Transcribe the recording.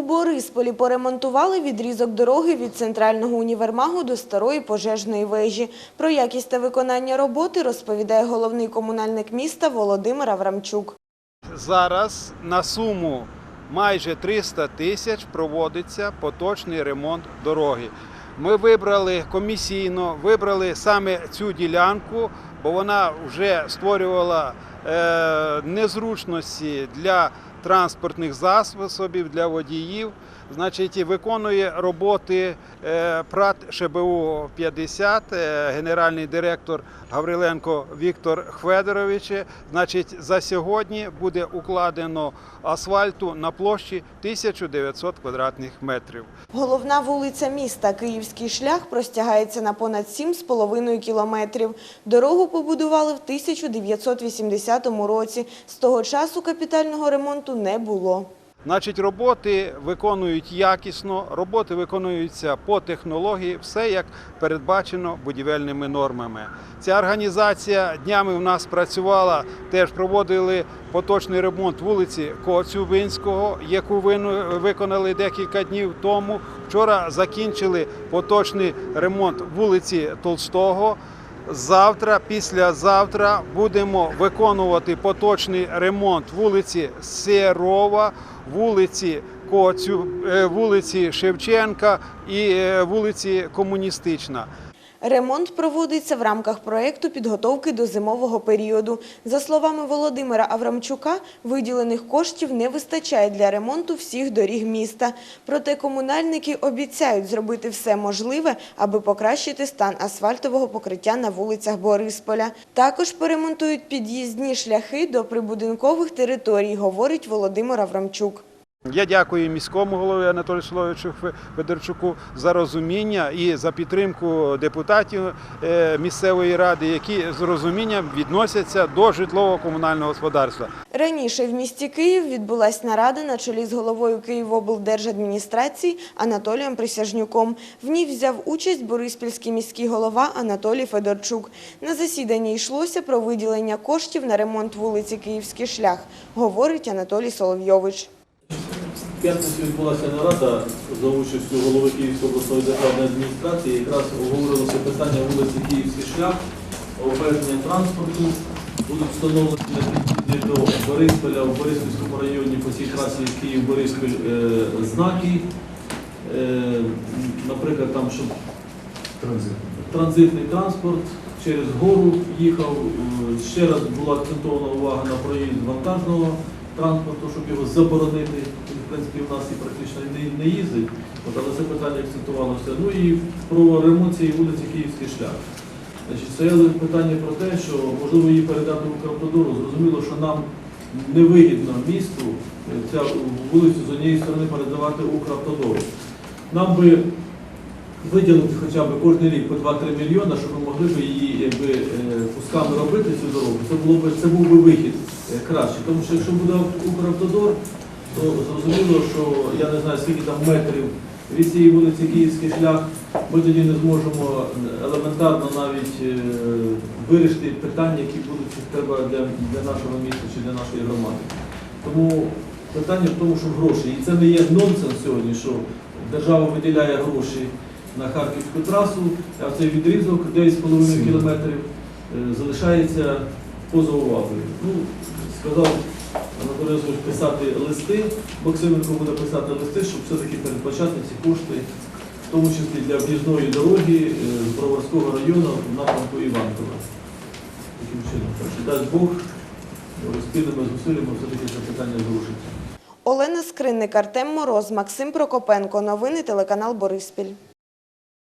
У Борисполі поремонтували відрізок дороги від центрального універмагу до старої пожежної вежі. Про якість та виконання роботи розповідає головний комунальник міста Володимир Аврамчук. Зараз на суму майже 300 тисяч проводиться поточний ремонт дороги. Ми вибрали комісійно, вибрали саме цю ділянку, бо вона вже створювала е, незручності для транспортних засобів, для водіїв. Значить, виконує роботи ПРАТ ШБУ 50, е, генеральний директор Гавриленко Віктор Хведорович. Значить, за сьогодні буде укладено асфальту на площі 1900 квадратних метрів. Головна вулиця міста Київський шлях простягається на понад 7,5 кілометрів. Дорогу побудували в 1980 році. З того часу капітального ремонту не було. Значить, роботи виконують якісно, роботи виконуються по технології, все як передбачено будівельними нормами. Ця організація днями в нас працювала, теж проводили поточний ремонт вулиці Коцюбинського, яку виконали декілька днів тому. Вчора закінчили поточний ремонт вулиці Толстого. Завтра, післязавтра будемо виконувати поточний ремонт вулиці Серова, вулиці Коцю, е, вулиці Шевченка і е, вулиці Комуністична. Ремонт проводиться в рамках проєкту підготовки до зимового періоду. За словами Володимира Аврамчука, виділених коштів не вистачає для ремонту всіх доріг міста. Проте комунальники обіцяють зробити все можливе, аби покращити стан асфальтового покриття на вулицях Борисполя. Також поремонтують під'їзні шляхи до прибудинкових територій, говорить Володимир Аврамчук. Я дякую міському голові Анатолію Соловичу Федорчуку за розуміння і за підтримку депутатів е, місцевої ради, які з розумінням відносяться до житлово-комунального господарства. Раніше в місті Київ відбулась нарада на чолі з головою Київоблдержадміністрації Анатолієм Присяжнюком. В ній взяв участь Бориспільський міський голова Анатолій Федорчук. На засіданні йшлося про виділення коштів на ремонт вулиці Київський шлях, говорить Анатолій Соловйович. П'ятницю відбулася нарада за участю голови Київської обласної державної адміністрації. Якраз обговорилося питання вулиці Київський шлях, обмеження транспорту. Будуть встановлені до Борисполя в Бориспільському районі по цій трасі Київ-Бориспіль е, знаки. Е, Наприклад, там, щоб транзитний транспорт через гору їхав. Е, Ще раз була акцентована увага на проїзд вантажного транспорту, щоб його заборонити. Принципі, в нас і практично не, не їздить, От, але це питання акцентувалося. Ну і про ремонт цієї вулиці Київський шлях. Значить, стояли питання про те, що можливо її передати в Укравтодору. Зрозуміло, що нам невигідно місту е, ця вулицю з однієї сторони передавати Укравтодору. Нам би виділити хоча б кожен рік по 2-3 мільйони, щоб ми могли б її якби, е, кусками робити цю дорогу. Це було б це був би вихід е, краще. Тому що якщо буде Укравтодор, то зрозуміло, що я не знаю скільки там метрів від цієї вулиці Київський шлях, ми тоді не зможемо елементарно навіть е, вирішити питання, які будуть треба для, для нашого міста чи для нашої громади. Тому питання в тому, що гроші. І це не є нонсенс сьогодні, що держава виділяє гроші на Харківську трасу, а цей відрізок 9,5 кілометрів е, залишається поза увагою. Ну, сказав Анатолій Йосифович писати листи, Максименко буде писати листи, щоб все-таки передбачати ці кошти, в тому числі для об'їзної дороги е, з Броварського району в напрямку Іванкова. Таким чином. Що дасть Бог, спільними зусиллями все-таки це питання зрушиться. Олена Скринник, Артем Мороз, Максим Прокопенко. Новини телеканал Бориспіль.